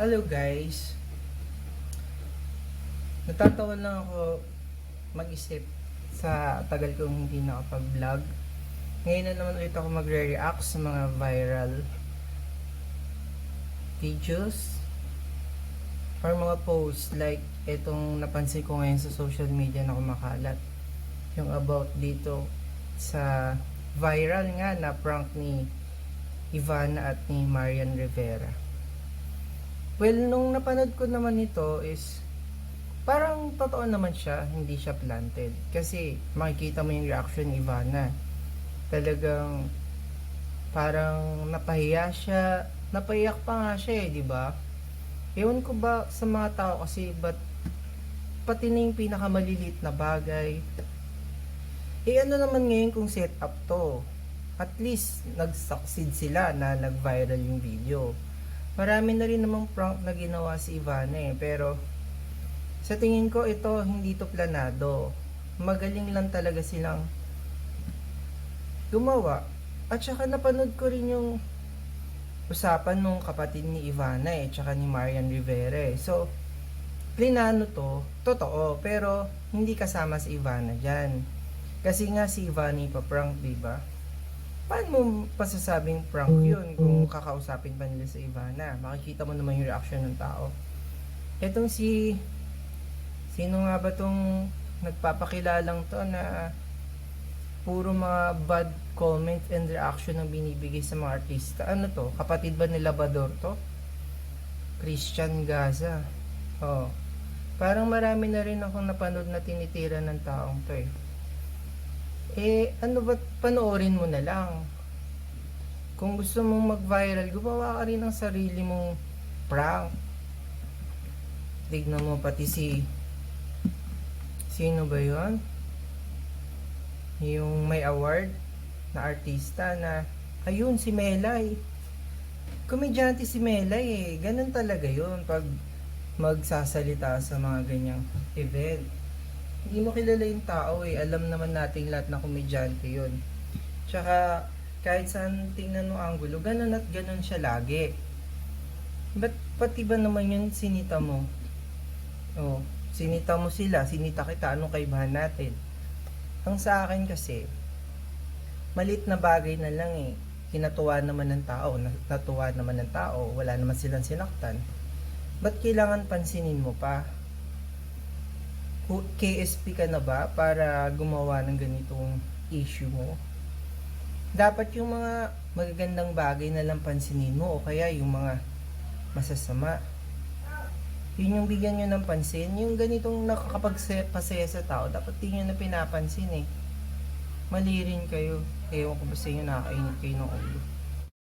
Hello guys. Natatawa lang ako mag-isip sa tagal kong hindi nakapag-vlog. Ngayon na naman ulit ako magre-react sa mga viral videos or mga posts like itong napansin ko ngayon sa social media na kumakalat. Yung about dito sa viral nga na prank ni Ivana at ni Marian Rivera. Well, nung napanood ko naman ito is parang totoo naman siya, hindi siya planted. Kasi makikita mo yung reaction ni Ivana. Talagang parang napahiya siya, napahiyak pa nga siya eh, di ba? Ewan ko ba sa mga tao kasi but pati na yung pinakamaliliit na bagay. Eh ano naman ngayon kung set up to? At least nag-succeed sila na nag-viral yung video. Marami na rin namang prank na ginawa si Ivana eh, pero sa tingin ko ito hindi to planado. Magaling lang talaga silang gumawa. At saka napanood ko rin yung usapan nung kapatid ni Ivana eh, tsaka ni Marian Rivera eh. So, plinano to, totoo, pero hindi kasama si Ivana dyan. Kasi nga si Ivana ipaprank, di ba? Paano mo pasasabing prank yun kung kakausapin pa nila sa Ivana? Makikita mo naman yung reaction ng tao. Etong si... Sino nga ba tong nagpapakilalang to na puro mga bad comments and reaction ang binibigay sa mga artista. Ano to? Kapatid ba ni Labador to? Christian Gaza. Oh. Parang marami na rin akong napanood na tinitira ng taong to eh. Eh, ano ba, panoorin mo na lang. Kung gusto mong mag-viral, gumawa ka rin ng sarili mong prank. Tignan mo pati si... Sino ba yon? Yung may award na artista na... Ayun, si Melay. Komedyante si Melay eh. Ganun talaga yun pag magsasalita sa mga ganyang event. Hindi mo kilala yung tao eh. Alam naman nating lahat na komedyante yun. Tsaka, kahit saan tingnan mo angulo, ganun at ganun siya lagi. Ba't pati ba naman yun sinita mo? Oh, sinita mo sila, sinita kita, anong kaibahan natin? Ang sa akin kasi, malit na bagay na lang eh. Kinatuwa naman ng tao, nat- natuwa naman ng tao, wala naman silang sinaktan. Ba't kailangan pansinin mo pa? KSP ka na ba para gumawa ng ganitong issue mo? Dapat yung mga magagandang bagay na lang pansinin mo o kaya yung mga masasama. Yun yung bigyan nyo ng pansin. Yung ganitong nakakapagpasaya sa tao, dapat di nyo na pinapansin eh. Mali rin kayo. Ewan ko ba sa inyo nakakainit kayo ng ulo.